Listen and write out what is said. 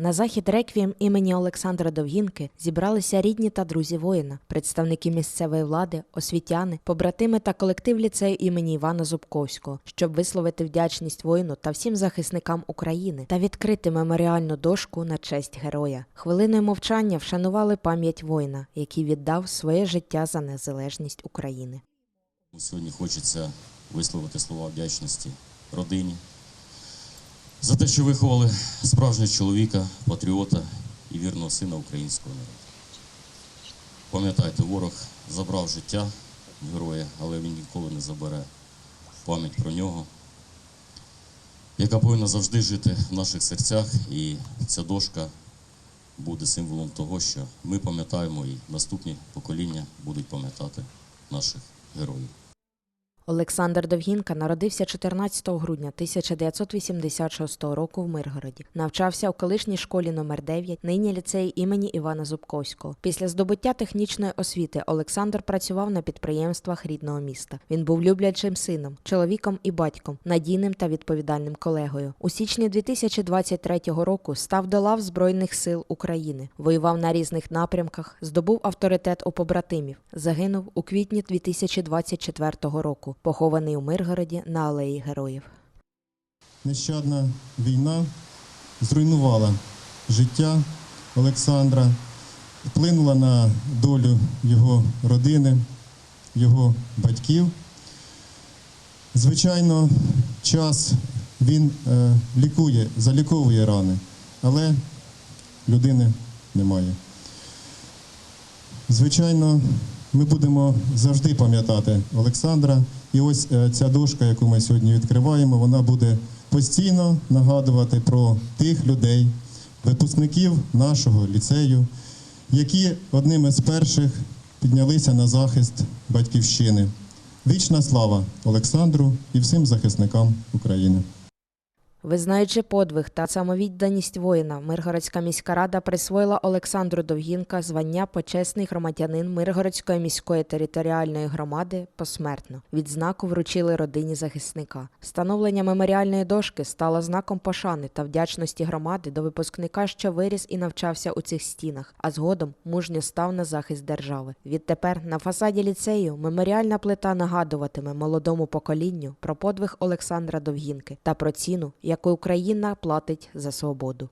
На захід реквієм імені Олександра Довгінки зібралися рідні та друзі воїна, представники місцевої влади, освітяни, побратими та колектив ліцею імені Івана Зубковського, щоб висловити вдячність воїну та всім захисникам України та відкрити меморіальну дошку на честь героя. Хвилиною мовчання вшанували пам'ять воїна, який віддав своє життя за незалежність України. Сьогодні хочеться висловити слова вдячності родині за те, що виховали справжнього чоловіка, патріота і вірного сина українського народу. Пам'ятайте, ворог забрав життя героя, але він ніколи не забере пам'ять про нього, яка повинна завжди жити в наших серцях. І ця дошка буде символом того, що ми пам'ятаємо і наступні покоління будуть пам'ятати наших героїв. Олександр Довгінка народився 14 грудня 1986 року в Миргороді. Навчався у колишній школі номер 9 нині ліцеї імені Івана Зубковського. Після здобуття технічної освіти Олександр працював на підприємствах рідного міста. Він був люблячим сином, чоловіком і батьком, надійним та відповідальним колегою. У січні 2023 року став до лав Збройних сил України, воював на різних напрямках, здобув авторитет у побратимів. Загинув у квітні 2024 року, похований у Миргороді на алеї героїв. Нещадна війна зруйнувала життя Олександра, вплинула на долю його родини, його батьків. Звичайно, час він е, лікує, заліковує рани, але людини немає. Звичайно, ми будемо завжди пам'ятати Олександра. І ось е, ця дошка, яку ми сьогодні відкриваємо, вона буде постійно нагадувати про тих людей, випускників нашого ліцею, які одними з перших піднялися на захист батьківщини. Вічна слава Олександру і всім захисникам України. Визнаючи подвиг та самовідданість воїна, Миргородська міська рада присвоїла Олександру Довгінка звання почесний громадянин Миргородської міської територіальної громади посмертно. Відзнаку вручили родині захисника. Встановлення меморіальної дошки стало знаком пошани та вдячності громади до випускника, що виріс і навчався у цих стінах, а згодом мужньо став на захист держави. Відтепер на фасаді ліцею меморіальна плита нагадуватиме молодому поколінню про подвиг Олександра Довгінки та про ціну, яку Україна платить за свободу.